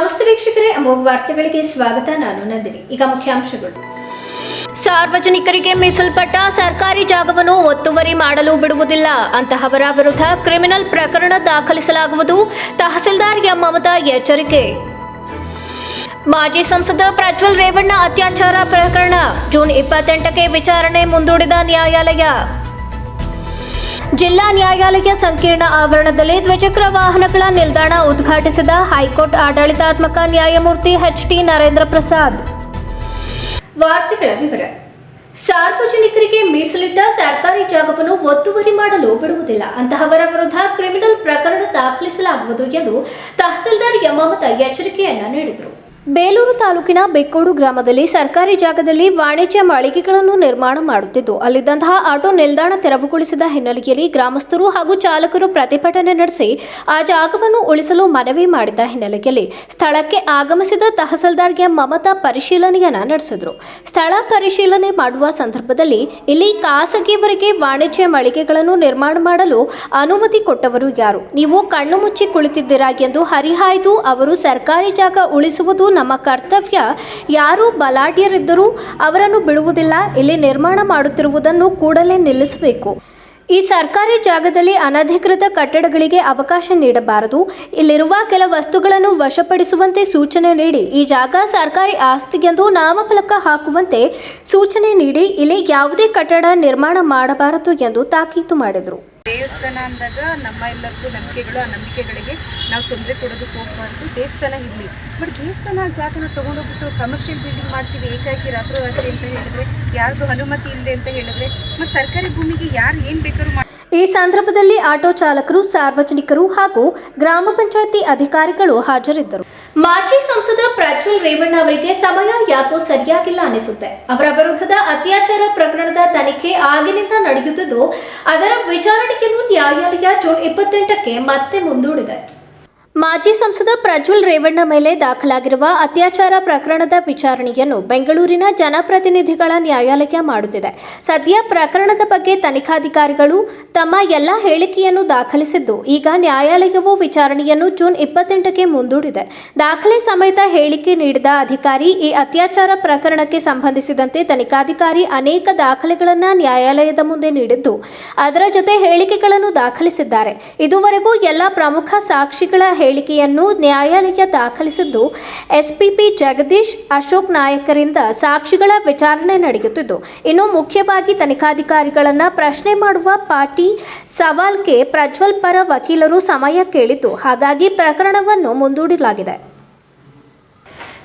ನಮಸ್ತೆ ವೀಕ್ಷಕರೇ, ಅಮೋಘ ವಾರ್ತೆಗಳಿಗೆ ಸ್ವಾಗತ. ನಾನು ನಂದಿನಿ. ಈಗ ಮುಖ್ಯಾಂಶಗಳು. ಸಾರ್ವಜನಿಕರಿಗೆ ಮೀಸಲ್ಪಟ್ಟ ಸರ್ಕಾರಿ ಜಾಗವನ್ನು ಒತ್ತುವರಿ ಮಾಡಲು ಬಿಡುವುದಿಲ್ಲ. ಅಂತಹವರ ವಿರುದ್ಧ ಕ್ರಿಮಿನಲ್ ಪ್ರಕರಣ ದಾಖಲಿಸಲಾಗುವುದು. ತಹಸೀಲ್ದಾರ್ ಎಂ. ಮಮತಾ ಎಚ್ಚರಿಕೆ. ಮಾಜಿ ಸಂಸದ ಪ್ರಜ್ವಲ್ ರೇವಣ್ಣ ಅತ್ಯಾಚಾರ ಪ್ರಕರಣ. ಜೂನ್ ಇಪ್ಪತ್ತೆಂಟಕ್ಕೆ ವಿಚಾರಣೆ ಮುಂದೂಡಿದ ನ್ಯಾಯಾಲಯ. ಜಿಲ್ಲಾ ನ್ಯಾಯಾಲಯ ಸಂಕೀರ್ಣ ಆವರಣದಲ್ಲಿ ದ್ವಿಚಕ್ರ ವಾಹನಗಳ ನಿಲ್ದಾಣ ಉದ್ಘಾಟಿಸಿದ ಹೈಕೋರ್ಟ್ ಆಡಳಿತಾತ್ಮಕ ನ್ಯಾಯಮೂರ್ತಿ ಎಚ್ ಟಿ ನರೇಂದ್ರ ಪ್ರಸಾದ್. ವಾರ್ತೆಗಳ ವಿವರ. ಸಾರ್ವಜನಿಕರಿಗೆ ಮೀಸಲಿಟ್ಟ ಸರ್ಕಾರಿ ಜಾಗವನ್ನು ಒತ್ತುವರಿ ಮಾಡಲು ಬಿಡುವುದಿಲ್ಲ. ಅಂತಹವರ ವಿರುದ್ಧ ಕ್ರಿಮಿನಲ್ ಪ್ರಕರಣ ದಾಖಲಿಸಲಾಗುವುದು ಎಂದು ತಹಸೀಲ್ದಾರ್ ಯಮಾಮತ ಎಚ್ಚರಿಕೆಯನ್ನ ನೀಡಿದರು. ಬೇಲೂರು ತಾಲೂಕಿನ ಬೆಕ್ಕೋಡು ಗ್ರಾಮದಲ್ಲಿ ಸರ್ಕಾರಿ ಜಾಗದಲ್ಲಿ ವಾಣಿಜ್ಯ ಮಳಿಗೆಗಳನ್ನು ನಿರ್ಮಾಣ ಮಾಡುತ್ತಿದ್ದು, ಅಲ್ಲಿದ್ದಂತಹ ಆಟೋ ನಿಲ್ದಾಣ ತೆರವುಗೊಳಿಸಿದ ಹಿನ್ನೆಲೆಯಲ್ಲಿ ಗ್ರಾಮಸ್ಥರು ಹಾಗೂ ಚಾಲಕರು ಪ್ರತಿಭಟನೆ ನಡೆಸಿ, ಆ ಜಾಗವನ್ನು ಉಳಿಸಲು ಮನವಿ ಮಾಡಿದ ಹಿನ್ನೆಲೆಯಲ್ಲಿ ಸ್ಥಳಕ್ಕೆ ಆಗಮಿಸಿದ ತಹಸೀಲ್ದಾರ್ಗೆ ಮಮತಾ ಪರಿಶೀಲನೆಯನ್ನು ನಡೆಸಿದರು. ಸ್ಥಳ ಪರಿಶೀಲನೆ ಮಾಡುವ ಸಂದರ್ಭದಲ್ಲಿ ಇಲ್ಲಿ ಖಾಸಗಿಯವರಿಗೆ ವಾಣಿಜ್ಯ ಮಳಿಗೆಗಳನ್ನು ನಿರ್ಮಾಣ ಮಾಡಲು ಅನುಮತಿ ಕೊಟ್ಟವರು ಯಾರು? ನೀವು ಕಣ್ಣು ಮುಚ್ಚಿ ಕುಳಿತಿದ್ದೀರಾ ಎಂದು ಹರಿಹಾಯ್ದು ಅವರು ಸರ್ಕಾರಿ ಜಾಗ ಉಳಿಸುವುದು ನಮ್ಮ ಕರ್ತವ್ಯ. ಯಾರು ಬಲಾಢ್ಯರಿದ್ದರೂ ಅವರನ್ನು ಬಿಡುವುದಿಲ್ಲ. ಇಲ್ಲಿ ನಿರ್ಮಾಣ ಮಾಡುತ್ತಿರುವುದನ್ನು ಕೂಡಲೇ ನಿಲ್ಲಿಸಬೇಕು. ಈ ಸರ್ಕಾರಿ ಜಾಗದಲ್ಲಿ ಅನಧಿಕೃತ ಕಟ್ಟಡಗಳಿಗೆ ಅವಕಾಶ ನೀಡಬಾರದು. ಇಲ್ಲಿರುವ ಕೆಲ ವಸ್ತುಗಳನ್ನು ವಶಪಡಿಸುವಂತೆ ಸೂಚನೆ ನೀಡಿ. ಈ ಜಾಗ ಸರ್ಕಾರಿ ಆಸ್ತಿಗೆಂದು ನಾಮಫಲಕ ಹಾಕುವಂತೆ ಸೂಚನೆ ನೀಡಿ. ಇಲ್ಲಿ ಯಾವುದೇ ಕಟ್ಟಡ ನಿರ್ಮಾಣ ಮಾಡಬಾರದು ಎಂದು ತಾಕೀತು ಮಾಡಿದರು. ದೇವಸ್ಥಾನ ಅಂದಾಗ ನಮ್ಮ ಎಲ್ಲರಿಗೂ ನಂಬಿಕೆಗಳು, ಆ ನಂಬಿಕೆಗಳಿಗೆ ನಾವು ತೊಂದರೆ ಕೊಡೋದಕ್ಕೆ ಹೋಗ್ಬಾರ್ದು. ದೇವಸ್ಥಾನ ಇರಲಿ. ಬಟ್ ದೇವಸ್ಥಾನ ಜಾಗನ ತೊಗೊಂಡೋಗ್ಬಿಟ್ಟು ಕಮರ್ಷಿಯಲ್ ಬಿಲ್ಡಿಂಗ್ ಮಾಡ್ತೀವಿ, ಏಕಾಏಕಿ ರಾತ್ರೋರಾತ್ರಿ ಅಂತ ಹೇಳಿದ್ರೆ, ಯಾರಿಗೂ ಅನುಮತಿ ಇಲ್ಲದೆ ಅಂತ ಹೇಳಿದ್ರೆ ಮತ್ತು ಸರ್ಕಾರಿ ಭೂಮಿಗೆ ಯಾರು ಏನು ಬೇಕಾದ್ರೂ ಮಾಡಿ ಈ ಸಂದರ್ಭದಲ್ಲಿ ಆಟೋ ಚಾಲಕರು, ಸಾರ್ವಜನಿಕರು ಹಾಗೂ ಗ್ರಾಮ ಪಂಚಾಯತಿ ಅಧಿಕಾರಿಗಳು ಹಾಜರಿದ್ದರು. ಮಾಜಿ ಸಂಸದ ಪ್ರಜ್ವಲ್ ರೇವಣ್ಣ ಅವರಿಗೆ ಸಮಯ ಯಾಕೋ ಸರಿಯಾಗಿಲ್ಲ ಅನಿಸುತ್ತೆ ಅವರ ವಿರುದ್ಧದ ಅತ್ಯಾಚಾರ ಪ್ರಕರಣದ ತನಿಖೆ ಆಗಿನಿಂದ ನಡೆಯುತ್ತಿದ್ದು, ಅದರ ವಿಚಾರಣೆಯನ್ನು ನ್ಯಾಯಾಲಯ ಜೂನ್ ಇಪ್ಪತ್ತೆಂಟಕ್ಕೆ ಮತ್ತೆ ಮುಂದೂಡಿದೆ. ಮಾಜಿ ಸಂಸದ ಪ್ರಜ್ವಲ್ ರೇವಣ್ಣ ಮೇಲೆ ದಾಖಲಾಗಿರುವ ಅತ್ಯಾಚಾರ ಪ್ರಕರಣದ ವಿಚಾರಣೆಯನ್ನು ಬೆಂಗಳೂರಿನ ಜನಪ್ರತಿನಿಧಿಗಳ ನ್ಯಾಯಾಲಯ ಮಾಡುತ್ತಿದೆ. ಸದ್ಯ ಪ್ರಕರಣದ ಬಗ್ಗೆ ತನಿಖಾಧಿಕಾರಿಗಳು ತಮ್ಮ ಎಲ್ಲ ಹೇಳಿಕೆಯನ್ನು ದಾಖಲಿಸಿದ್ದು, ಈಗ ನ್ಯಾಯಾಲಯವು ವಿಚಾರಣೆಯನ್ನು ಜೂನ್ ಇಪ್ಪತ್ತೆಂಟಕ್ಕೆ ಮುಂದೂಡಿದೆ. ದಾಖಲೆ ಸಮೇತ ಹೇಳಿಕೆ ನೀಡಿದ ಅಧಿಕಾರಿ, ಈ ಅತ್ಯಾಚಾರ ಪ್ರಕರಣಕ್ಕೆ ಸಂಬಂಧಿಸಿದಂತೆ ತನಿಖಾಧಿಕಾರಿ ಅನೇಕ ದಾಖಲೆಗಳನ್ನು ನ್ಯಾಯಾಲಯದ ಮುಂದೆ ನೀಡಿದ್ದು, ಅದರ ಜೊತೆ ಹೇಳಿಕೆಗಳನ್ನು ದಾಖಲಿಸಿದ್ದಾರೆ. ಇದುವರೆಗೂ ಎಲ್ಲ ಪ್ರಮುಖ ಸಾಕ್ಷಿಗಳ ಹೇಳಿಕೆಯನ್ನು ನ್ಯಾಯಾಲಯ ದಾಖಲಿಸಿದ್ದು, ಎಸ್ಪಿಪಿ ಜಗದೀಶ್, ಅಶೋಕ್ ನಾಯಕರಿಂದ ಸಾಕ್ಷಿಗಳ ವಿಚಾರಣೆ ನಡೆಯುತ್ತಿದ್ದು, ಇನ್ನು ಮುಖ್ಯವಾಗಿ ತನಿಖಾಧಿಕಾರಿಗಳನ್ನು ಪ್ರಶ್ನೆ ಮಾಡುವ ಪಾಟಿ ಸವಾಲ್ಗೆ ಪ್ರಜ್ವಲ್ ಪರ ವಕೀಲರು ಸಮಯ ಕೇಳಿದ್ದು, ಹಾಗಾಗಿ ಪ್ರಕರಣವನ್ನು ಮುಂದೂಡಲಾಗಿದೆ.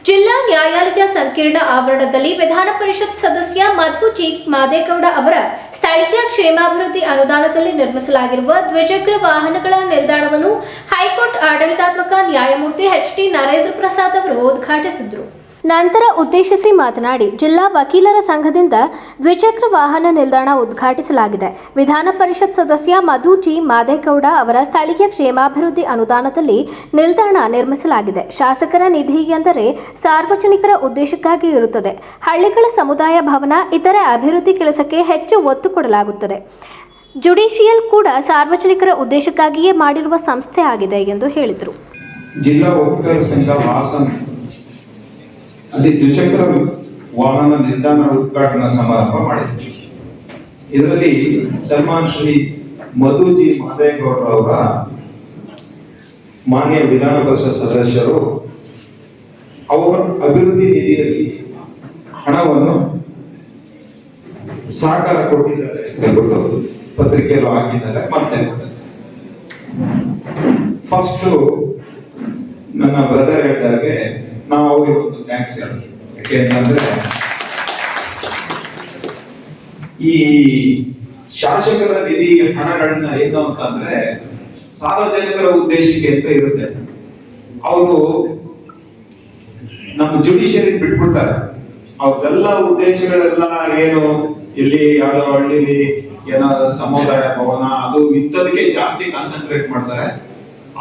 ಜಿಲ್ಲಾ ನ್ಯಾಯಾಲಯ ಸಂಕೀರ್ಣ ಆವರಣದಲ್ಲಿ ವಿಧಾನ ಪರಿಷತ್ ಸದಸ್ಯ ಮಧು ಜಿ ಮಾದೇಗೌಡ ಅವರ ಸ್ಥಳೀಯ ಕ್ಷೇಮಾಭಿವೃದ್ಧಿ ಅನುದಾನದಲ್ಲಿ ನಿರ್ಮಿಸಲಾಗಿರುವ ದ್ವಿಚಕ್ರ ವಾಹನಗಳ ನಿಲ್ದಾಣವನ್ನು ಹೈಕೋರ್ಟ್ ಆಡಳಿತಾತ್ಮಕ ನ್ಯಾಯಮೂರ್ತಿ ಎಚ್ ಟಿ ನರೇಂದ್ರ ಪ್ರಸಾದ್ ಅವರು ಉದ್ಘಾಟಿಸಿದರು. ನಂತರ ಉದ್ದೇಶಿಸಿ ಮಾತನಾಡಿ, ಜಿಲ್ಲಾ ವಕೀಲರ ಸಂಘದಿಂದ ದ್ವಿಚಕ್ರ ವಾಹನ ನಿಲ್ದಾಣ ಉದ್ಘಾಟಿಸಲಾಗಿದೆ. ವಿಧಾನ ಪರಿಷತ್ ಸದಸ್ಯ ಮಧು ಜಿ. ಮಾದೇಗೌಡ ಅವರ ಸ್ಥಳೀಯ ಕ್ಷೇಮಾಭಿವೃದ್ಧಿ ಅನುದಾನದಲ್ಲಿ ನಿಲ್ದಾಣ ನಿರ್ಮಿಸಲಾಗಿದೆ. ಶಾಸಕರ ನಿಧಿ ಎಂದರೆ ಸಾರ್ವಜನಿಕರ ಉದ್ದೇಶಕ್ಕಾಗಿ ಇರುತ್ತದೆ. ಹಳ್ಳಿಗಳ ಸಮುದಾಯ ಭವನ, ಇತರೆ ಅಭಿವೃದ್ಧಿ ಕೆಲಸಕ್ಕೆ ಹೆಚ್ಚು ಒತ್ತು ಕೊಡಲಾಗುತ್ತದೆ. ಜುಡಿಷಿಯಲ್ ಕೂಡ ಸಾರ್ವಜನಿಕರ ಉದ್ದೇಶಕ್ಕಾಗಿಯೇ ಮಾಡಿರುವ ಸಂಸ್ಥೆ ಆಗಿದೆ ಎಂದು ಹೇಳಿದರು. ಜಿಲ್ಲಾ ವಕೀಲರ ಸಂಘ ಹಾಸನ್ ಅಲ್ಲಿ ದ್ವಿಚಕ್ರ ವಾಹನ ನಿಲ್ದಾಣ ಉದ್ಘಾಟನಾ ಸಮಾರಂಭ ಮಾಡಿದ್ರು ಇದರಲ್ಲಿ ಸಲ್ಮಾನ್ ಶ್ರೀ ಮಧುಜಿ ಮಾದೇಗೌಡ ಅವರ ಮಾನ್ಯ ವಿಧಾನ ಪರಿಷತ್ ಸದಸ್ಯರು ಅವರ ಅಭಿವೃದ್ಧಿ ನಿಧಿಯಲ್ಲಿ ಹಣವನ್ನು ಸಹಕಾರ ಕೊಟ್ಟಿದ್ದಾರೆ ಹೇಳ್ಬಿಟ್ಟು ಪತ್ರಿಕೆಯಲ್ಲೂ ಹಾಕಿದ್ದಾರೆ ಮತ್ತೆ ಫಸ್ಟು ನನ್ನ ಬ್ರದರ್ ಹೇಳಿದಾಗೆ ನಾವು ಅವ್ರಿಗೆ ಒಂದು ಥ್ಯಾಂಕ್ಸ್ ಹೇಳ್ತೀವಿ ಯಾಕೆ ಅಂತಂದ್ರೆ, ಈ ಶಾಸಕರ ನಿಧಿ ಹಣಗಳನ್ನ ಏನು ಅಂತಂದ್ರೆ ಸಾರ್ವಜನಿಕರ ಉದ್ದೇಶಕ್ಕೆ ಅಂತ ಇರುತ್ತೆ. ಅವರು ನಮ್ಮ ಜುಡಿಷಿಯರಿ ಬಿಟ್ಬಿಡ್ತಾರೆ. ಅವ್ರದೆಲ್ಲ ಉದ್ದೇಶಗಳೆಲ್ಲ ಏನು, ಇಲ್ಲಿ ಯಾವ್ದೋ ಹಳ್ಳಿಲಿ ಏನೋ ಸಮುದಾಯ ಭವನ ಅದು ಇಂಥದಕ್ಕೆ ಜಾಸ್ತಿ ಕಾನ್ಸಂಟ್ರೇಟ್ ಮಾಡ್ತಾರೆ.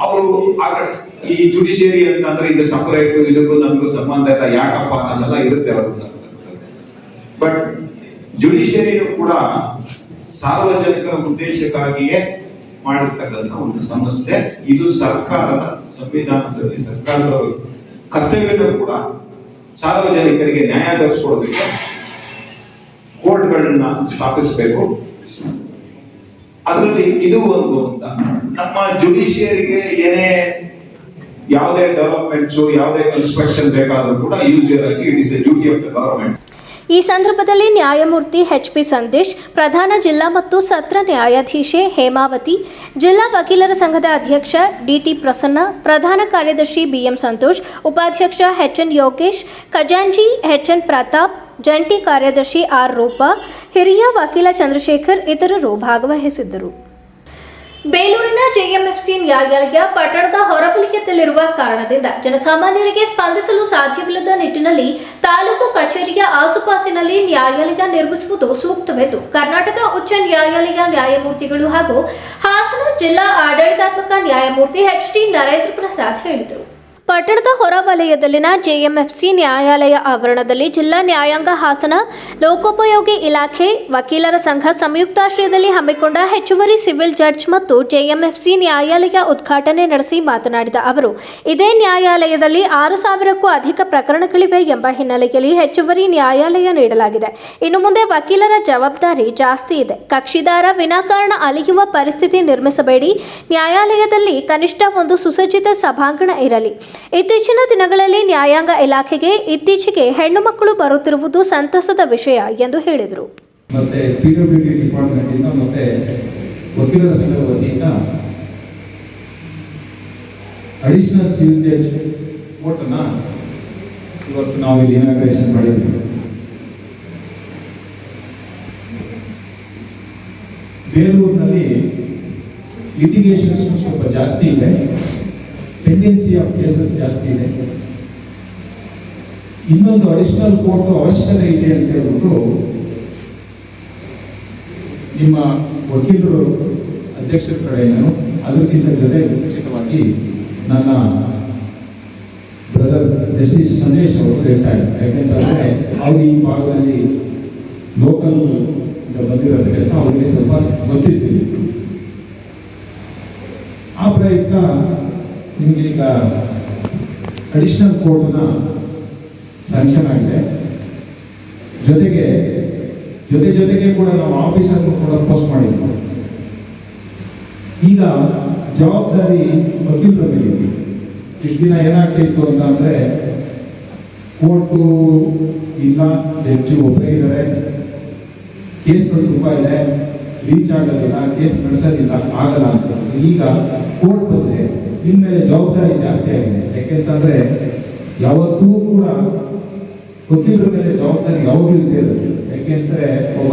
ಅವರು ಆ ಕಡೆ ಈ ಜುಡಿಷಿಯರಿ ಅಂತಂದ್ರೆ ಇದು ಸಪರೇಟ್ ಇದಕ್ಕೂ ನಮಗೂ ಸಂಬಂಧ ಇಲ್ಲ. ಯಾಕಪ್ಪ ಅನ್ನೋದೆಲ್ಲ ಇರುತ್ತೆ ಬಟ್ ಜುಡಿಷಿಯರಿನೂ ಕೂಡ ಸಾರ್ವಜನಿಕರ ಉದ್ದೇಶಕ್ಕಾಗಿಯೇ ಮಾಡಿರ್ತಕ್ಕಂಥ ಒಂದು ಸಂಸ್ಥೆ. ಇದು ಸರ್ಕಾರದ ಸಂವಿಧಾನದಲ್ಲಿ ಸರ್ಕಾರದ ಕರ್ತವ್ಯನೂ ಕೂಡ ಸಾರ್ವಜನಿಕರಿಗೆ ನ್ಯಾಯ ದೊರಕಿಸ್ಕೊಡೋದಕ್ಕೆ ಕೋರ್ಟ್ಗಳನ್ನ ಸ್ಥಾಪಿಸಬೇಕು. ಅದರಲ್ಲಿ ಇದು ಒಂದು ಅಂತ. ನಮ್ಮ ಜುಡಿಷಿಯರಿಗೆ ಏನೇ ಯಾವುದೇ ಡೆವಲಪ್ಮೆಂಟ್ಸ್ ಯಾವುದೇ ಕನ್ಸ್ಟ್ರಕ್ಷನ್ ಬೇಕಾದರೂ ಕೂಡ ಯೂಸ್ ಆಗಿ it is the duty of the government ಈ ಸಂದರ್ಭದಲ್ಲಿ ನ್ಯಾಯಮೂರ್ತಿ ಎಚ್ ಪಿ ಸಂದೇಶ್, ಪ್ರಧಾನ ಜಿಲ್ಲಾ ಮತ್ತು ಸತ್ರ ನ್ಯಾಯಾಧೀಶೆ ಹೇಮಾವತಿ, ಜಿಲ್ಲಾ ವಕೀಲರ ಸಂಘದ ಅಧ್ಯಕ್ಷ ಡಿಟಿ ಪ್ರಸನ್ನ, ಪ್ರಧಾನ ಕಾರ್ಯದರ್ಶಿ ಬಿಎಂ ಸಂತೋಷ್, ಉಪಾಧ್ಯಕ್ಷ ಎಚ್ಎನ್ ಯೋಗೇಶ್ ಖಜಾಂಜಿ ಎಚ್ಎನ್ ಪ್ರತಾಪ್, ಜಂಟಿ ಕಾರ್ಯದರ್ಶಿ ಆರ್ ರೂಪಾ, ಹಿರಿಯ ವಕೀಲ ಚಂದ್ರಶೇಖರ್ ಇತರರು ಭಾಗವಹಿಸಿದ್ದರು. ಬೇಲೂರಿನ ಜೆಎಂಎಫ್ಸಿ ನ್ಯಾಯಾಲಯ ಪಟ್ಟಣದ ಹೊರವಲಯದಲ್ಲಿರುವ ಕಾರಣದಿಂದ ಜನಸಾಮಾನ್ಯರಿಗೆ ಸ್ಪಂದಿಸಲು ಸಾಧ್ಯವಿಲ್ಲದ ನಿಟ್ಟಿನಲ್ಲಿ ತಾಲೂಕು ಕಚೇರಿಯ ಆಸುಪಾಸಿನಲ್ಲಿ ನ್ಯಾಯಾಲಯ ನಿರ್ಮಿಸುವುದು ಸೂಕ್ತವೆಂದು ಕರ್ನಾಟಕ ಉಚ್ಚ ನ್ಯಾಯಾಲಯ ನ್ಯಾಯಮೂರ್ತಿಗಳು ಹಾಗೂ ಹಾಸನ ಜಿಲ್ಲಾ ಆಡಳಿತಾತ್ಮಕ ನ್ಯಾಯಮೂರ್ತಿ ಎಚ್ ಟಿ ನರೇಂದ್ರ ಪ್ರಸಾದ್ ಹೇಳಿದರು. ಪಟ್ಟಣದ ಹೊರವಲಯದಲ್ಲಿನ ಜೆಎಂಎಫ್ಸಿ ನ್ಯಾಯಾಲಯ ಆವರಣದಲ್ಲಿ ಜಿಲ್ಲಾ ನ್ಯಾಯಾಂಗ ಹಾಸನ ಲೋಕೋಪಯೋಗಿ ಇಲಾಖೆ ವಕೀಲರ ಸಂಘ ಸಂಯುಕ್ತಾಶ್ರಯದಲ್ಲಿ ಹಮ್ಮಿಕೊಂಡ ಹೆಚ್ಚುವರಿ ಸಿವಿಲ್ ಜಡ್ಜ್ ಮತ್ತು ಜೆಎಂಎಫ್ಸಿ ನ್ಯಾಯಾಲಯ ಉದ್ಘಾಟನೆ ನಡೆಸಿ ಮಾತನಾಡಿದ ಅವರು, ಇದೇ ನ್ಯಾಯಾಲಯದಲ್ಲಿ ಆರು ಸಾವಿರಕ್ಕೂ ಅಧಿಕ ಪ್ರಕರಣಗಳಿವೆ ಎಂಬ ಹಿನ್ನೆಲೆಯಲ್ಲಿ ಹೆಚ್ಚುವರಿ ನ್ಯಾಯಾಲಯ ನೀಡಲಾಗಿದೆ. ಇನ್ನು ಮುಂದೆ ವಕೀಲರ ಜವಾಬ್ದಾರಿ ಜಾಸ್ತಿ ಇದೆ. ಕಕ್ಷಿದಾರ ವಿನಾಕಾರಣ ಅಲಿಯುವ ಪರಿಸ್ಥಿತಿ ನಿರ್ಮಿಸಬೇಡಿ. ನ್ಯಾಯಾಲಯದಲ್ಲಿ ಕನಿಷ್ಠ ಒಂದು ಸುಸಜ್ಜಿತ ಸಭಾಂಗಣ ಇರಲಿ. ಇತ್ತೀಚಿನ ದಿನಗಳಲ್ಲಿ ನ್ಯಾಯಾಂಗ ಇಲಾಖೆಗೆ ಇತ್ತೀಚೆಗೆ ಹೆಣ್ಣು ಮಕ್ಕಳು ಬರುತ್ತಿರುವುದು ಸಂತಸದ ವಿಷಯ ಎಂದು ಹೇಳಿದರು. ಮತ್ತೆ ಪಿ ಡಬ್ಲ್ಯೂ ಡಿ ಡಿಪಾರ್ಟ್ಮೆಂಟಿಂದ ಮತ್ತೆ ವಕೀಲರ ಸಂಘದ ವತಿಯಿಂದ ಅಡಿಷನಲ್ ಸಿವಿಲ್ ಜಡ್ಜ್ ಕೋರ್ಟನ್ನ ಇವತ್ತು ನಾವು ಇಲ್ಲಿ ಇನಾಗ್ರೇಷನ್ ಮಾಡಿದ್ವಿ. ಬೇಲೂರಿನಲ್ಲಿ ಲಿಟಿಗೇಷನ್ಸ್ ಸ್ವಲ್ಪ ಜಾಸ್ತಿ ಇದೆ. ಟೆಂಡೆನ್ಸಿ ಆಫ್ ಕೇಸಸ್ ಜಾಸ್ತಿ ಇದೆ. ಇನ್ನೊಂದು ಅಡಿಷನಲ್ ಕೋರ್ಟ್ ಅವಶ್ಯಕತೆ ಇದೆ ಅಂತ ಹೇಳ್ಬಿಟ್ಟು ನಿಮ್ಮ ವಕೀಲರು, ಅಧ್ಯಕ್ಷರ ನಾನು ಅದಕ್ಕಿಂತ ಜೊತೆ ಮುಂಚಿತವಾಗಿ ನನ್ನ ಬ್ರದರ್ ಜಸ್ಟಿಸ್ ಸಂದೇಶ್ ಅವರು ಹೇಳ್ತಾ ಇದ್ದಾರೆ. ಯಾಕೆಂತಂದ್ರೆ ಅವರು ಈ ಭಾಗದಲ್ಲಿ ಲೋಕಲ್ ಬಂದಿರೋದ್ರಿಂದ ಅವರಿಗೆ ಸ್ವಲ್ಪ ಗೊತ್ತಿದ್ದೀವಿ ಆ ಪ್ರಯುಕ್ತ ನಿಮಗೆ ಈಗ ಅಡಿಷನಲ್ ಕೋರ್ಟ್ನ ಸ್ಯಾಂಕ್ಷನ್ ಆಗಿದೆ. ಜೊತೆಗೆ, ಜೊತೆ ಜೊತೆಗೆ ಕೂಡ ನಾವು ಆಫೀಸನ್ನು ಕೂಡ ಪೋಸ್ಟ್ ಮಾಡಿದ್ವಿ. ಈಗ ಜವಾಬ್ದಾರಿ ವಕೀಲರ ಮೇಲೆ ಇದೆ. ಇಷ್ಟು ದಿನ ಏನಾಗ್ತಿತ್ತು ಅಂತ ಅಂದರೆ ಕೋರ್ಟು ಇಲ್ಲ ಜಡ್ಜು ಒಬ್ಬರೇ ಇದ್ದಾರೆ ಕೇಸ್ಗಳು ತುಂಬ ಇದೆ. ರೀಚ್ ಆಗೋದಿಲ್ಲ ಕೇಸ್ ನಡೆಸೋದಿಲ್ಲ, ಆಗಲ್ಲ ಅಂತ. ಈಗ ಕೋರ್ಟ್ ಬಂದ್ರೆ ನಿಮ್ಮ ಮೇಲೆ ಜವಾಬ್ದಾರಿ ಜಾಸ್ತಿ ಆಗಿದೆ. ಯಾಕೆಂತಂದ್ರೆ ಯಾವತ್ತೂ ಕೂಡ ವಕೀಲರ ಮೇಲೆ ಜವಾಬ್ದಾರಿ ಯಾವಾಗಲೂ ಇದ್ದೇ ಇರುತ್ತೆ. ಯಾಕೆಂದ್ರೆ ಒಬ್ಬ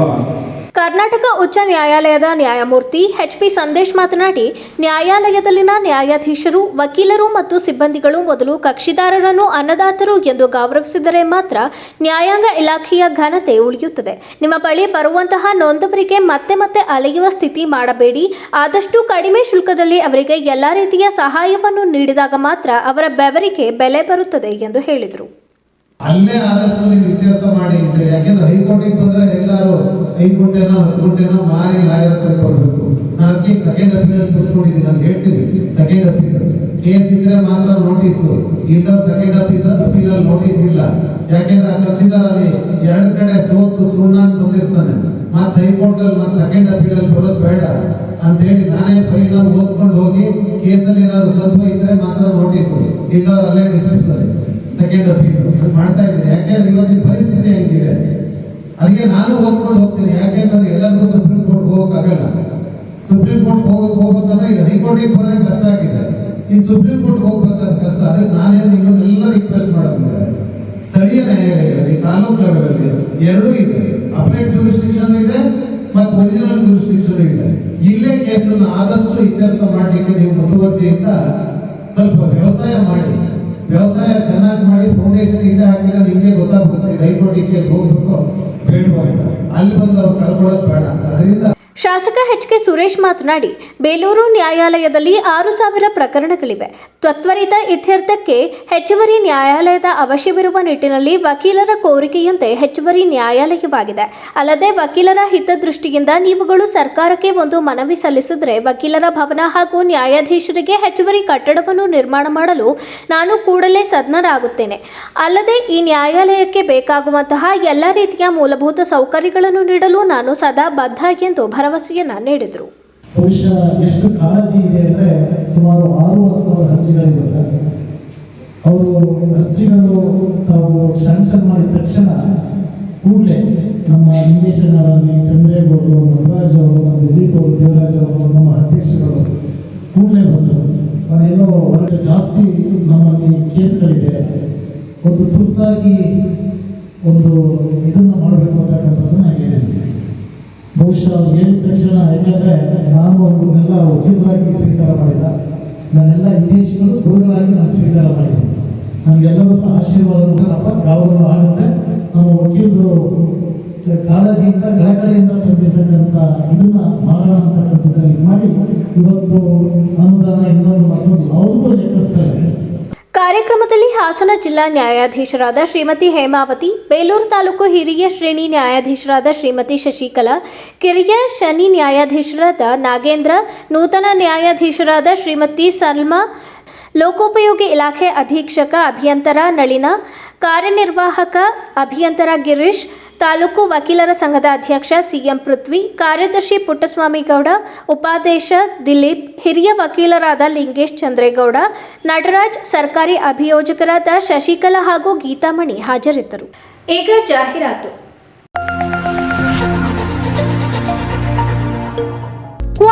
ಕರ್ನಾಟಕ ಉಚ್ಚ ನ್ಯಾಯಾಲಯದ ನ್ಯಾಯಮೂರ್ತಿ ಎಚ್ ಪಿ ಸಂದೇಶ್ ಮಾತನಾಡಿ, ನ್ಯಾಯಾಲಯದಲ್ಲಿನ ನ್ಯಾಯಾಧೀಶರು, ವಕೀಲರು ಮತ್ತು ಸಿಬ್ಬಂದಿಗಳು ಮೊದಲು ಕಕ್ಷಿದಾರರನ್ನು ಅನ್ನದಾತರು ಎಂದು ಗೌರವಿಸಿದರೆ ಮಾತ್ರ ನ್ಯಾಯಾಂಗ ಇಲಾಖೆಯ ಘನತೆ ಉಳಿಯುತ್ತದೆ. ನಿಮ್ಮ ಬಳಿ ಬರುವಂತಹ ನೊಂದವರಿಗೆ ಮತ್ತೆ ಮತ್ತೆ ಅಲೆಯುವ ಸ್ಥಿತಿ ಮಾಡಬೇಡಿ. ಆದಷ್ಟು ಕಡಿಮೆ ಶುಲ್ಕದಲ್ಲಿ ಅವರಿಗೆ ಎಲ್ಲ ರೀತಿಯ ಸಹಾಯವನ್ನು ನೀಡಿದಾಗ ಮಾತ್ರ ಅವರ ಬೆವರಿಗೆ ಬೆಲೆ ಬರುತ್ತದೆ ಎಂದು ಹೇಳಿದರು. ಅಲ್ಲೇ ಆದಷ್ಟು ನೀವು ಇತ್ಯರ್ಥ ಮಾಡಿ ಅಂತೇಳಿ ಯಾಕೆಂದ್ರೆ ಹೈಕೋರ್ಟಿಗೆ ಬಂದ್ರೆ ಎಲ್ಲರೂ ಐದು ಗಂಟೆನೋ, ಹತ್ತು ಗಂಟೆನೋ ಮಾರಿ ಲಾಯರ್ ಹತ್ರ ನಾನು ಅದಕ್ಕೆ ಸೆಕೆಂಡ್ ಅಪೀಲ್ ಕೂತ್ಕೊಂಡಿದ್ದೀನಿ ನಾನು ಹೇಳ್ತೀನಿ. ಸೆಕೆಂಡ್ ಅಪೀಲ್ ಕೇಸ್ ಇದ್ರೆ ಮಾತ್ರ ನೋಟಿಸು ಇಂತ ಸೆಕೆಂಡ್ ಅಪೀಸ್ ಅಪೀಲ್ ಅಲ್ಲಿ ನೋಟಿಸ್ ಇಲ್ಲ. ಯಾಕೆಂದ್ರೆ ಆ ಅಲ್ಲಿ ಎರಡು ಕಡೆ ಸೋತು ಸುಣ್ಣ ಅಂತ ಬಂದಿರ್ತಾನೆ. ಮತ್ತೆ ಹೈಕೋರ್ಟ್ ಅಲ್ಲಿ ಮತ್ತೆ ಸೆಕೆಂಡ್ ಅಪೀಲ್ ಅಲ್ಲಿ ಬರೋದು ಬೇಡ. ಅಂತ ಹೇಳಿ ನಾನೇ ಫೈಲ್ ಓದ್ಕೊಂಡು ಹೋಗಿ ಕೇಸಲ್ಲಿ ಏನಾದ್ರು ಸತ್ವ ಇದ್ರೆ ಮಾತ್ರ ನೋಟಿಸು ಇಂಥವ್ರು ಅಲ್ಲೇ ಡಿಸ್ಮಿಸ್ ಸೆಕೆಂಡ್ ಅಪೀಲ್ ಮಾಡ್ತಾ ಇದ್ದೀನಿ ಯಾಕೆಂದ್ರೆ ಇವತ್ತಿನ ಪರಿಸ್ಥಿತಿ ಹೆಂಗಿದೆ? ಅದಕ್ಕೆ ನಾನು ಓದ್ಕೊಂಡು ಹೋಗ್ತೀನಿ. ಯಾಕೆಂದ್ರೆ ಎಲ್ಲರಿಗೂ ಸುಪ್ರೀಂ ಕೋರ್ಟ್ ಹೋಗೋಕ್ಕಾಗಲ್ಲ ಸುಪ್ರೀಂ ಕೋರ್ಟ್ ಹೋಗಕ್ ಹೋಗ್ಬೇಕಂದ್ರೆ ಈಗ ಹೈಕೋರ್ಟಿಗೆ ಬರೋದೇ ಕಷ್ಟ ಆಗಿದೆ. ಈ ಸುಪ್ರೀಂ ಕೋರ್ಟ್ ಹೋಗ್ಬೇಕಾದ್ರೆ ಕಷ್ಟ. ಅದಕ್ಕೆ ನಾನೇನು ನಿಮ್ಮನ್ನೆಲ್ಲ ರಿಕ್ವೆಸ್ಟ್ ಮಾಡೋದಂದ್ರೆ ಸ್ಥಳೀಯ ನ್ಯಾಯಾಲಯಗಳಲ್ಲಿ, ತಾಲೂಕು ಲೆವೆಲಲ್ಲಿ ಎರಡೂ ಇದೆ. ಅಪ್ಲೈಡ್ ಜೂರಿಸ್ಟಿಕ್ಷನ್ ಇದೆ ಮತ್ತು ಒರಿಜಿನಲ್ ಜೂರಿಸ್ಟಿಕ್ಷನ್ ಇದೆ. ಇಲ್ಲೇ ಕೇಸನ್ನು ಆದಷ್ಟು ಇತ್ಯರ್ಥ ಮಾಡಲಿಕ್ಕೆ ನೀವು ಮುತುವರ್ಜಿಯಿಂದ ಸ್ವಲ್ಪ ವ್ಯವಸಾಯ ಮಾಡಿ. ವ್ಯವಸಾಯ ಚೆನ್ನಾಗಿ ಮಾಡಿ ಫೌಂಡೇಶನ್ ಇಲ್ಲೇ ಹಾಕಿಲ್ಲ ನಿಮಗೆ ಗೊತ್ತಾಗ್ಬಿಡುತ್ತೆ. ಹೈಕೋರ್ಟಿಗೆ ಕೇಸ್ ಹೋಗ್ಬೇಕು ಬೇಡವಾ ಅಲ್ಲಿ ಬಂದು ಅವ್ರು ಕಳ್ಕೊಳ್ಳೋದು ಬೇಡ. ಅದರಿಂದ ಶಾಸಕ ಎಚ್ ಕೆ ಸುರೇಶ್ ಮಾತನಾಡಿ, ಬೇಲೂರು ನ್ಯಾಯಾಲಯದಲ್ಲಿ ಆರು ಸಾವಿರ ಪ್ರಕರಣಗಳಿವೆ. ತ್ವತ್ವರಿತ ಇತ್ಯರ್ಥಕ್ಕೆ ಹೆಚ್ಚುವರಿ ನ್ಯಾಯಾಲಯದ ಅವಶ್ಯವಿರುವ ನಿಟ್ಟಿನಲ್ಲಿ ವಕೀಲರ ಕೋರಿಕೆಯಂತೆ ಹೆಚ್ಚುವರಿ ನ್ಯಾಯಾಲಯವಾಗಿದೆ. ಅಲ್ಲದೆ ವಕೀಲರ ಹಿತದೃಷ್ಟಿಯಿಂದ ನೀವುಗಳು ಸರ್ಕಾರಕ್ಕೆ ಒಂದು ಮನವಿ ಸಲ್ಲಿಸಿದರೆ ವಕೀಲರ ಭವನ ಹಾಗೂ ನ್ಯಾಯಾಧೀಶರಿಗೆ ಹೆಚ್ಚುವರಿ ಕಟ್ಟಡವನ್ನು ನಿರ್ಮಾಣ ಮಾಡಲು ನಾನು ಕೂಡಲೇ ಸದ್ನರಾಗುತ್ತೇನೆ ಅಲ್ಲದೆ ಈ ನ್ಯಾಯಾಲಯಕ್ಕೆ ಬೇಕಾಗುವಂತಹ ಎಲ್ಲ ರೀತಿಯ ಮೂಲಭೂತ ಸೌಕರ್ಯಗಳನ್ನು ನೀಡಲು ನಾನು ಸದಾ ಬದ್ಧ ಎಂದು ಭರವಸೆಯನ್ನ ನೀಡಿದರು. ಬಹುಶಃ ಎಷ್ಟು ಕಾಳಜಿ ಇದೆ ಅಂದರೆ ಸುಮಾರು ಆರು ಸಾವಿರ ಅರ್ಜಿಗಳಿದೆ ಸರ್. ಅವರು ಅರ್ಜಿಗಳು ತಾವು ಸ್ಯಾಂಕ್ಷನ್ ಮಾಡಿದ ತಕ್ಷಣ ಕೂಡಲೇ ನಮ್ಮ ನಿವೇಶನಗಳಲ್ಲಿ ಚಂದ್ರೇಗೌಡರು ನಟರಾಜ್ ಅವರು, ನಮ್ಮ ದಿಲೀಪ್ ಅವರು, ದೇವರಾಜ್ ಅವರು, ನಮ್ಮ ಅಧ್ಯಕ್ಷರು ಕೂಡಲೇ ಬಂದರು. ನಾನೆಲ್ಲೋ ಹೊರಗೆ ಜಾಸ್ತಿ ನಮ್ಮಲ್ಲಿ ಕೇಸ್ಗಳಿದೆ. ಒಂದು ತುರ್ತಾಗಿ ಒಂದು ಇದನ್ನು ಮಾಡಬೇಕು ನಾನು ಹೇಳಿದ್ವಿ ಬಹುಶಃ ಅವ್ರು ಹೇಳಿದ ತಕ್ಷಣ ಯಾಕಂದ್ರೆ ನಾನು ಅವ್ರನ್ನೆಲ್ಲ ವಕೀಲರಾಗಿ ಸ್ವೀಕಾರ ಮಾಡಿದ. ನನ್ನೆಲ್ಲ ಹಿತೇಶಿಗಳು ಗುರುಗಳಾಗಿ ನಾನು ಸ್ವೀಕಾರ ಮಾಡಿದ್ದೀನಿ ನಮಗೆಲ್ಲರೂ ಸಹ ಆಶೀರ್ವಾದ ಮುಖಾಂತರ ಗೌರವ ಆಗುತ್ತೆ ನಮ್ಮ ವಕೀಲರು ಕಾಳಜಿಯಿಂದ ಕಳಕಳಿಯಿಂದ ತಂದಿರ್ತಕ್ಕಂಥ ಇದನ್ನ ಮಾಡೋಣ ಅಂತಕ್ಕಂಥದ್ದನ್ನು ಮಾಡಿ ಇವತ್ತು ಅನುದಾನ ಇನ್ನೊಂದು ಮತ್ತೊಂದು ಅವ್ರಿಗೂ ಲೆಕ್ಕಿಸ್ತಾ ಇದೆ ಕಾರ್ಯಕ್ರಮದಲ್ಲಿ ಹಾಸನ ಜಿಲ್ಲಾ ನ್ಯಾಯಾಧೀಶರಾದ ಶ್ರೀಮತಿ ಹೇಮಾವತಿ, ಬೇಲೂರು ತಾಲೂಕು ಹಿರಿಯ ಶ್ರೇಣಿ ನ್ಯಾಯಾಧೀಶರಾದ ಶ್ರೀಮತಿ ಶಶಿಕಲಾ, ಕಿರಿಯ ಶನಿ ನ್ಯಾಯಾಧೀಶರಾದ ನಾಗೇಂದ್ರ, ನೂತನ ನ್ಯಾಯಾಧೀಶರಾದ ಶ್ರೀಮತಿ ಸಲ್ಮಾ ಲೋಕೋಪಯೋಗಿ ಇಲಾಖೆ ಅಧೀಕ್ಷಕ ಅಭಿಯಂತರ ನಳಿನ, ಕಾರ್ಯನಿರ್ವಾಹಕ ಅಭಿಯಂತರ ಗಿರೀಶ್, ತಾಲೂಕು ವಕೀಲರ ಸಂಘದ ಅಧ್ಯಕ್ಷ ಸಿಎಂ ಪೃಥ್ವಿ, ಕಾರ್ಯದರ್ಶಿ ಪುಟ್ಟಸ್ವಾಮಿ ಗೌಡ ಉಪಾಧ್ಯಕ್ಷ ದಿಲೀಪ್, ಹಿರಿಯ ವಕೀಲರಾದ ಲಿಂಗೇಶ್ ಚಂದ್ರೇಗೌಡ, ನಟರಾಜ್, ಸರ್ಕಾರಿ ಅಭಿಯೋಜಕರಾದ ಶಶಿಕಲಾ ಹಾಗೂ ಗೀತಾಮಣಿ ಹಾಜರಿದ್ದರು. ಈಗ ಜಾಹೀರಾತು.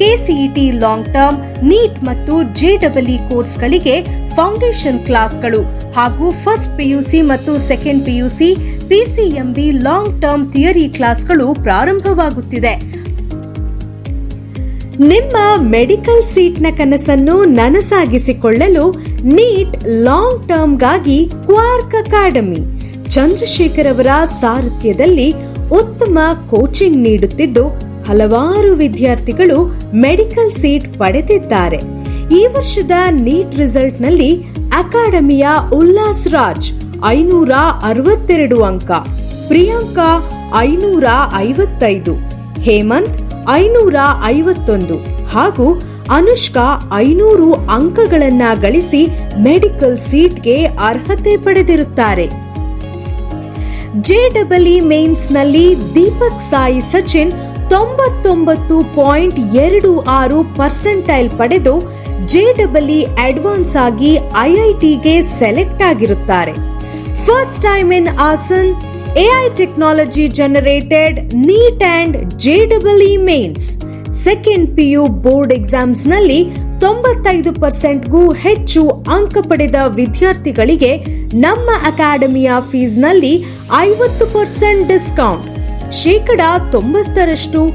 KCET long term, NEET ಮತ್ತು ಜೆಡಬ್ಲ್ಇ ಕೋರ್ಸ್ಗಳಿಗೆ ಫೌಂಡೇಶನ್ ಕ್ಲಾಸ್ಗಳು ಹಾಗೂ ಫಸ್ಟ್ ಪಿಯುಸಿ ಮತ್ತು second PUC, PCMB long term theory ಕ್ಲಾಸ್ಗಳು ಪ್ರಾರಂಭವಾಗುತ್ತಿದೆ. ನಿಮ್ಮ ಮೆಡಿಕಲ್ ಸೀಟ್ನ ಕನಸನ್ನು ನನಸಾಗಿಸಿಕೊಳ್ಳಲು ನೀಟ್ ಲಾಂಗ್ ಟರ್ಮ್ಗಾಗಿ ಕ್ವಾರ್ಕ್ ಅಕಾಡೆಮಿ, ಚಂದ್ರಶೇಖರ್ ಅವರ ಸಾರಥ್ಯದಲ್ಲಿ ಉತ್ತಮ ಕೋಚಿಂಗ್ ನೀಡುತ್ತಿದ್ದು ಹಲವಾರು ವಿದ್ಯಾರ್ಥಿಗಳು ಮೆಡಿಕಲ್ ಸೀಟ್ ಪಡೆದಿದ್ದಾರೆ. ಈ ವರ್ಷದ ನೀಟ್ ರಿಸಲ್ಟ್ನಲ್ಲಿ ಅಕಾಡೆಮಿಯ ಉಲ್ಲಾಸ್ ರಾಜ್ ಐನೂರ ಅರವತ್ತೆರಡು ಅಂಕ, ಪ್ರಿಯಾಂಕಾ ಐನೂರ ಐವತ್ತೈದು, ಹೇಮಂತ್ ಐನೂರ ಐವತ್ತೊಂದು ಹಾಗೂ ಅನುಷ್ಕಾ ಐನೂರು ಅಂಕಗಳನ್ನ ಗಳಿಸಿ ಮೆಡಿಕಲ್ ಸೀಟ್ಗೆ ಅರ್ಹತೆ ಪಡೆದಿರುತ್ತಾರೆ. ಜೆಡಬ್ಲ್ಇ ಮೇನ್ಸ್ನಲ್ಲಿ ದೀಪಕ್ ಸಾಯಿ ಸಚಿನ್ ತೊಂಬತ್ತೊಂಬತ್ತು ಪಾಯಿಂಟ್ ಎರಡು ಆರು ಪರ್ಸೆಂಟೈಲ್ ಪಡೆದು ಜೆಡಬ್ಲ್ಇ ಅಡ್ವಾನ್ಸ್ ಆಗಿ ಐಐಟಿಗೆ ಸೆಲೆಕ್ಟ್ ಆಗಿರುತ್ತಾರೆ. First time in Hassan AI technology generated NEET and E mains second PU board ಎಕ್ಸಾಮ್ಸ್ನಲ್ಲಿ ತೊಂಬತ್ತೈದು ಪರ್ಸೆಂಟ್ಗೂ ಹೆಚ್ಚು ಅಂಕ ಪಡೆದ ವಿದ್ಯಾರ್ಥಿಗಳಿಗೆ ನಮ್ಮ ಅಕಾಡೆಮಿಯ ಫೀಸ್ನಲ್ಲಿ ಐವತ್ತು ಪರ್ಸೆಂಟ್ ಡಿಸ್ಕೌಂಟ್ ಶೇಕಡ ತೊಂಬತ್ತರಷ್ಟು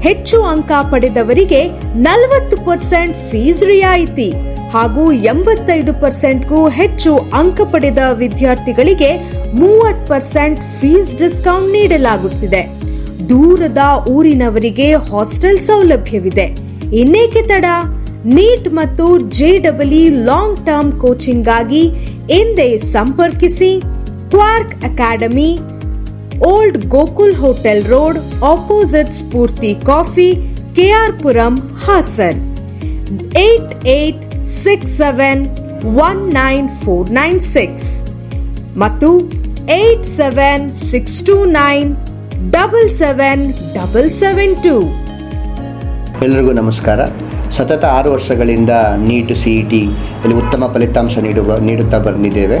ಹೆಚ್ಚು ಅಂಕ ಪಡೆದವರಿಗೆ ನಲವತ್ತು ಪರ್ಸೆಂಟ್ ಫೀಸ್ ರಿಯಾಯಿತಿ ಹಾಗೂ ಎಂಬತ್ತೈದು ಪರ್ಸೆಂಟ್ಗೂ ಹೆಚ್ಚು ಅಂಕ ಪಡೆದ ವಿದ್ಯಾರ್ಥಿಗಳಿಗೆ ಮೂವತ್ತು ಪರ್ಸೆಂಟ್ ಫೀಸ್ ಡಿಸ್ಕೌಂಟ್ ನೀಡಲಾಗುತ್ತಿದೆ. ದೂರದ ಊರಿನವರಿಗೆ ಹಾಸ್ಟೆಲ್ ಸೌಲಭ್ಯವಿದೆ. ಇನ್ನೇಕೆ ತಡ? ನೀಟ್ ಮತ್ತು ಜೆ ಜೆಡಬ್ಲ್ಇ ಲಾಂಗ್ ಟರ್ಮ್ ಕೋಚಿಂಗ್ಗಾಗಿ ಎಂದೇ ಸಂಪರ್ಕಿಸಿ Quark Academy old Gokul hotel road opposite Spoorthi coffee KR Puram Hassan. Eight eight six seven one nine four nine six ಮತ್ತು eight seven six two nine double seven double seven two. ಎಲ್ಲರಿಗೂ ನಮಸ್ಕಾರ. ಸತತ ಆರು ವರ್ಷಗಳಿಂದ neat C E T, ಇಲ್ಲಿ ಉತ್ತಮ ಫಲಿತಾಂಶ ನೀಡುವ ನೀಡುತ್ತಾ ಬಂದಿದ್ದೇವೆ.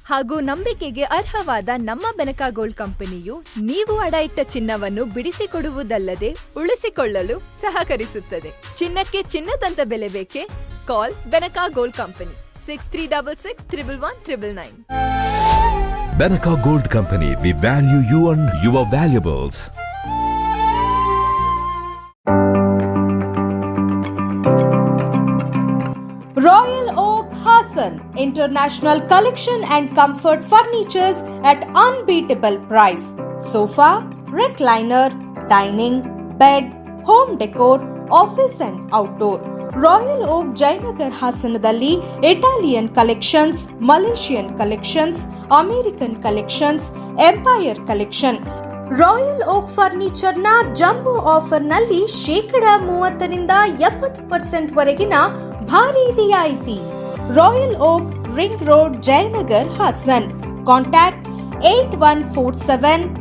ಹಾಗೂ ನಂಬಿಕೆಗೆ ಅರ್ಹವಾದ ನಮ್ಮ ಬೆನಕ ಗೋಲ್ಡ್ ಕಂಪನಿಯು ನೀವು ಅಡ ಇಟ್ಟ ಚಿನ್ನವನ್ನು ಬಿಡಿಸಿಕೊಡುವುದಲ್ಲದೆ ಉಳಿಸಿಕೊಳ್ಳಲು ಸಹಕರಿಸುತ್ತದೆ. ಚಿನ್ನಕ್ಕೆ ಚಿನ್ನದಂತ ಬೆಲೆ ಬೇಕೆ? Call Benaka gold company six three double six triple one triple nine. Benaka Gold Company, we value you and your valuables. International Collection and Comfort Furnitures at unbeatable price. Sofa, recliner, dining, bed, home decor, office and outdoor. Royal oak Jayanagar ಹಾಸನದಲ್ಲಿ Italian collections Malaysian collections American collections empire collection royal oak ಫರ್ನಿಚರ್ನ jumbo ಆಫರ್ನಲ್ಲಿ ಶೇಕಡ ಮೂವತ್ತರಿಂದ ಎಪ್ಪತ್ತು percent ವರೆಗಿನ ಭಾರಿ ರಿಯಾಯಿತಿ royal oak ring road Jayanagar Hassan contact eight one four seven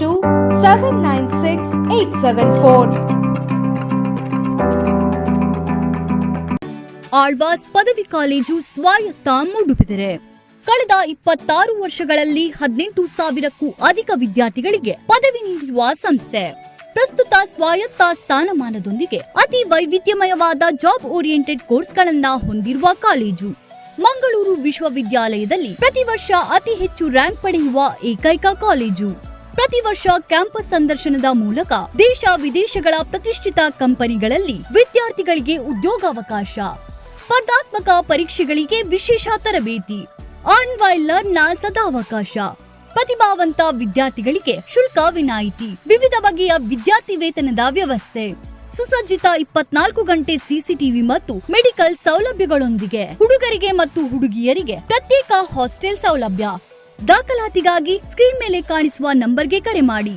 two seven nine six eight seven four Alvas ಪದವಿ college ಸ್ವಾಯತ್ತ ಮೂಡುಬಿದಿರೆ ಕಳೆದ ಇಪ್ಪತ್ತಾರು ವರ್ಷಗಳಲ್ಲಿ ಹದಿನೆಂಟು ಸಾವಿರಕ್ಕೂ ಅಧಿಕ ವಿದ್ಯಾರ್ಥಿಗಳಿಗೆ ಪದವಿ ನೀಡಿರುವ ಸಂಸ್ಥೆ. ಪ್ರಸ್ತುತ ಸ್ವಾಯತ್ತ ಸ್ಥಾನಮಾನದೊಂದಿಗೆ ಅತಿ ವೈವಿಧ್ಯಮಯವಾದ ಜಾಬ್ ಓರಿಯೆಂಟೆಡ್ ಕೋರ್ಸ್ಗಳನ್ನ ಹೊಂದಿರುವ ಕಾಲೇಜು. ಮಂಗಳೂರು ವಿಶ್ವವಿದ್ಯಾಲಯದಲ್ಲಿ ಪ್ರತಿ ವರ್ಷ ಅತಿ ಹೆಚ್ಚು ರ್ಯಾಂಕ್ ಪಡೆಯುವ ಏಕೈಕ ಕಾಲೇಜು. ಪ್ರತಿ ವರ್ಷ ಕ್ಯಾಂಪಸ್ ಸಂದರ್ಶನದ ಮೂಲಕ ದೇಶ ವಿದೇಶಗಳ ಪ್ರತಿಷ್ಠಿತ ಕಂಪನಿಗಳಲ್ಲಿ ವಿದ್ಯಾರ್ಥಿಗಳಿಗೆ ಉದ್ಯೋಗಾವಕಾಶ. ಸ್ಪರ್ಧಾತ್ಮಕ ಪರೀಕ್ಷೆಗಳಿಗೆ ವಿಶೇಷ ತರಬೇತಿ. ಆನ್ ವೈಲ್ ಲರ್ನ್ನ ಸದಾವಕಾಶ. ಪ್ರತಿಭಾವಂತ ವಿದ್ಯಾರ್ಥಿಗಳಿಗೆ ಶುಲ್ಕ ವಿನಾಯಿತಿ. ವಿವಿಧ ಬಗೆಯ ವಿದ್ಯಾರ್ಥಿ ವೇತನದ ವ್ಯವಸ್ಥೆ. ಸುಸಜ್ಜಿತ ಇಪ್ಪತ್ನಾಲ್ಕು ಗಂಟೆ ಸಿಸಿಟಿವಿ ಮತ್ತು ಮೆಡಿಕಲ್ ಸೌಲಭ್ಯಗಳೊಂದಿಗೆ ಹುಡುಗರಿಗೆ ಮತ್ತು ಹುಡುಗಿಯರಿಗೆ ಪ್ರತ್ಯೇಕ ಹಾಸ್ಟೆಲ್ ಸೌಲಭ್ಯ. ದಾಖಲಾತಿಗಾಗಿ ಸ್ಕ್ರೀನ್ ಮೇಲೆ ಕಾಣಿಸುವ ನಂಬರ್ಗೆ ಕರೆ ಮಾಡಿ.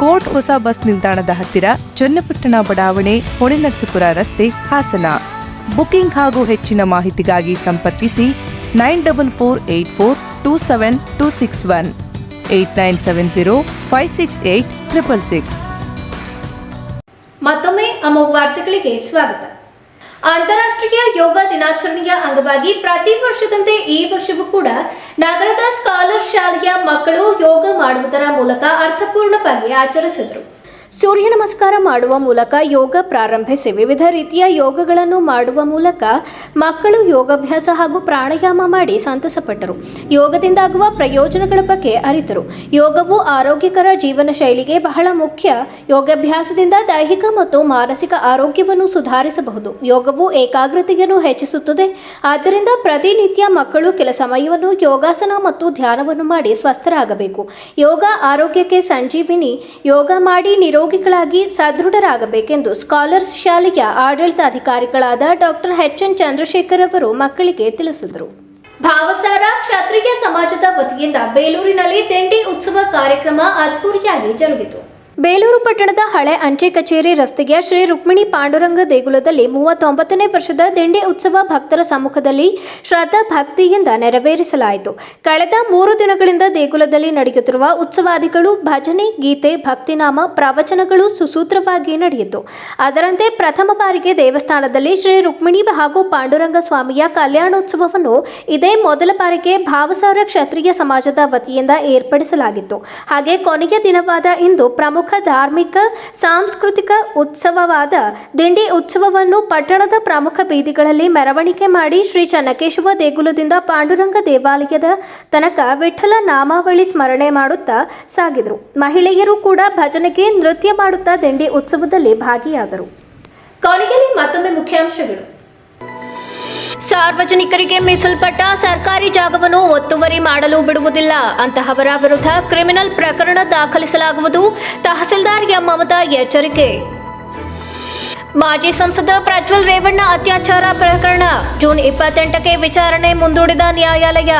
ಕೋರ್ಟ್ ಹೊಸ ಬಸ್ ನಿಲ್ದಾಣದ ಹತ್ತಿರ ಚನ್ನಪಟ್ಟಣ ಬಡಾವಣೆ ಹೊಳೆನರಸೀಪುರ ರಸ್ತೆ ಹಾಸನ. ಬುಕಿಂಗ್ ಹಾಗೂ ಹೆಚ್ಚಿನ ಮಾಹಿತಿಗಾಗಿ ಸಂಪರ್ಕಿಸಿ nine double four eight four two seven two six one, eight nine seven zero five six eight triple six. ಮತ್ತೊಮ್ಮೆ ಅಮೋಘ ವಾರ್ತೆಗಳಿಗೆ ಸ್ವಾಗತ. ಅಂತಾರಾಷ್ಟ್ರೀಯ ಯೋಗ ದಿನಾಚರಣೆಯ ಅಂಗವಾಗಿ ಪ್ರತಿ ವರ್ಷದಂತೆ ಈ ವರ್ಷವೂ ಕೂಡ ನಗರದ ಸ್ಕಾಲರ್ ಶಾಲೆಯ ಮಕ್ಕಳು ಯೋಗ ಮಾಡುವುದರ ಮೂಲಕ ಅರ್ಥಪೂರ್ಣವಾಗಿ ಆಚರಿಸಿದರು. ಸೂರ್ಯ ನಮಸ್ಕಾರ ಮಾಡುವ ಮೂಲಕ ಯೋಗ ಪ್ರಾರಂಭಿಸಿ. ವಿವಿಧ ರೀತಿಯ ಯೋಗಗಳನ್ನು ಮಾಡುವ ಮೂಲಕ ಮಕ್ಕಳು ಯೋಗಾಭ್ಯಾಸ ಹಾಗೂ ಪ್ರಾಣಾಯಾಮ ಮಾಡಿ ಸಂತಸಪಟ್ಟರು. ಯೋಗದಿಂದಾಗುವ ಪ್ರಯೋಜನಗಳ ಬಗ್ಗೆ ಅರಿತರು. ಯೋಗವು ಆರೋಗ್ಯಕರ ಜೀವನ ಶೈಲಿಗೆ ಬಹಳ ಮುಖ್ಯ. ಯೋಗಾಭ್ಯಾಸದಿಂದ ದೈಹಿಕ ಮತ್ತು ಮಾನಸಿಕ ಆರೋಗ್ಯವನ್ನು ಸುಧಾರಿಸಬಹುದು. ಯೋಗವು ಏಕಾಗ್ರತೆಯನ್ನು ಹೆಚ್ಚಿಸುತ್ತದೆ. ಆದ್ದರಿಂದ ಪ್ರತಿನಿತ್ಯ ಮಕ್ಕಳು ಕೆಲ ಸಮಯವನ್ನು ಯೋಗಾಸನ ಮತ್ತು ಧ್ಯಾನವನ್ನು ಮಾಡಿ ಸ್ವಸ್ಥರಾಗಬೇಕು. ಯೋಗ ಆರೋಗ್ಯಕ್ಕೆ ಸಂಜೀವಿನಿ. ಯೋಗ ಮಾಡಿ ನಿರೋಗಿಗಳಾಗಿ ಸದೃಢರಾಗಬೇಕೆಂದು ಸ್ಕಾಲರ್ಸ್ ಶಾಲೆಯ ಆಡಳಿತಾಧಿಕಾರಿಗಳಾದ ಡಾಕ್ಟರ್ ಎಚ್ ಎನ್ ಚಂದ್ರಶೇಖರ್ ಅವರು ಮಕ್ಕಳಿಗೆ ತಿಳಿಸಿದರು. ಭಾವಸಾರ ಕ್ಷತ್ರಿಯ ಸಮಾಜದ ವತಿಯಿಂದ ಬೇಲೂರಿನಲ್ಲಿ ದಿಂಡಿ ಉತ್ಸವ ಕಾರ್ಯಕ್ರಮ ಅದ್ಧೂರಿಯಾಗಿ ಜರುಗಿತು. ಬೇಲೂರು ಪಟ್ಟಣದ ಹಳೆ ಅಂಚೆ ಕಚೇರಿ ರಸ್ತೆಯ ಶ್ರೀ ರುಕ್ಮಿಣಿ ಪಾಂಡುರಂಗ ದೇಗುಲದಲ್ಲಿ ಮೂವತ್ತೊಂಬತ್ತನೇ ವರ್ಷದ ದಿಂಡಿ ಉತ್ಸವ ಭಕ್ತರ ಸಮ್ಮುಖದಲ್ಲಿ ಶ್ರದ್ಧಾ ಭಕ್ತಿಯಿಂದ ನೆರವೇರಿಸಲಾಯಿತು. ಕಳೆದ ಮೂರು ದಿನಗಳಿಂದ ದೇಗುಲದಲ್ಲಿ ನಡೆಯುತ್ತಿರುವ ಉತ್ಸವಾದಿಗಳು ಭಜನೆ, ಗೀತೆ, ಭಕ್ತಿನಾಮ, ಪ್ರವಚನಗಳು ಸುಸೂತ್ರವಾಗಿ ನಡೆಯಿತು. ಅದರಂತೆ ಪ್ರಥಮ ಬಾರಿಗೆ ದೇವಸ್ಥಾನದಲ್ಲಿ ಶ್ರೀ ರುಕ್ಮಿಣಿ ಹಾಗೂ ಪಾಂಡುರಂಗ ಸ್ವಾಮಿಯ ಕಲ್ಯಾಣೋತ್ಸವವನ್ನು ಇದೇ ಮೊದಲ ಬಾರಿಗೆ ಭಾವಸಾರ ಕ್ಷತ್ರಿಯ ಸಮಾಜದ ವತಿಯಿಂದ ಏರ್ಪಡಿಸಲಾಗಿತ್ತು. ಹಾಗೆ ಕೊನೆಯ ದಿನವಾದ ಇಂದು ಪ್ರಮುಖ ಧಾರ್ಮಿಕ, ಸಾಂಸ್ಕೃತಿಕ ಉತ್ಸವವಾದ ದಿಂಡಿ ಉತ್ಸವವನ್ನು ಪಟ್ಟಣದ ಪ್ರಮುಖ ಬೀದಿಗಳಲ್ಲಿ ಮೆರವಣಿಗೆ ಮಾಡಿ ಶ್ರೀ ಚನ್ನಕೇಶವ ದೇಗುಲದಿಂದ ಪಾಂಡುರಂಗ ದೇವಾಲಯದ ತನಕ ವಿಠಲ ನಾಮಾವಳಿ ಸ್ಮರಣೆ ಮಾಡುತ್ತಾ ಸಾಗಿದರು. ಮಹಿಳೆಯರು ಕೂಡ ಭಜನೆಗೆ ನೃತ್ಯ ಮಾಡುತ್ತಾ ದಿಂಡಿ ಉತ್ಸವದಲ್ಲಿ ಭಾಗಿಯಾದರು. ಕೊನೆಯಲ್ಲಿ ಮತ್ತೊಮ್ಮೆ ಮುಖ್ಯಾಂಶಗಳು. ಸಾರ್ವಜನಿಕರಿಗೆ ಮೀಸಲ್ಪಟ್ಟ ಸರ್ಕಾರಿ ಜಾಗವನ್ನು ಒತ್ತುವರಿ ಮಾಡಲು ಬಿಡುವುದಿಲ್ಲ. ಅಂತಹವರ ವಿರುದ್ಧ ಕ್ರಿಮಿನಲ್ ಪ್ರಕರಣ ದಾಖಲಿಸಲಾಗುವುದು. ತಹಸೀಲ್ದಾರ್ ಎಂ. ಮಮತಾ ಎಚ್ಚರಿಕೆ. ಮಾಜಿ ಸಂಸದ ಪ್ರಜ್ವಲ್ ರೇವಣ್ಣ ಅತ್ಯಾಚಾರ ಪ್ರಕರಣ. ಜೂನ್ ಇಪ್ಪತ್ತೆಂಟಕ್ಕೆ ವಿಚಾರಣೆ ಮುಂದೂಡಿದ ನ್ಯಾಯಾಲಯ.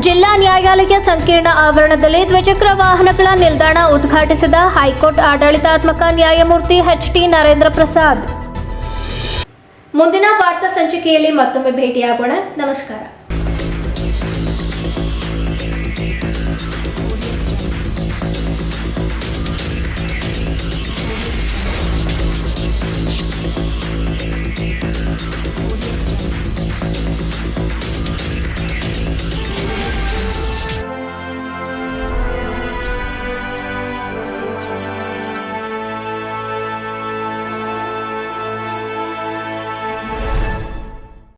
ಜಿಲ್ಲಾ ನ್ಯಾಯಾಲಯ ಸಂಕೀರ್ಣ ಆವರಣದಲ್ಲಿ ದ್ವಿಚಕ್ರ ವಾಹನಗಳ ನಿಲ್ದಾಣ ಉದ್ಘಾಟಿಸಿದ ಹೈಕೋರ್ಟ್ ಆಡಳಿತಾತ್ಮಕ ನ್ಯಾಯಮೂರ್ತಿ ಎಚ್. ಟಿ. ನರೇಂದ್ರ ಪ್ರಸಾದ್. ಮುಂದಿನ ವಾರ್ತಾ ಸಂಚಿಕೆಯಲ್ಲಿ ಮತ್ತೊಮ್ಮೆ ಭೇಟಿಯಾಗೋಣ. ನಮಸ್ಕಾರ.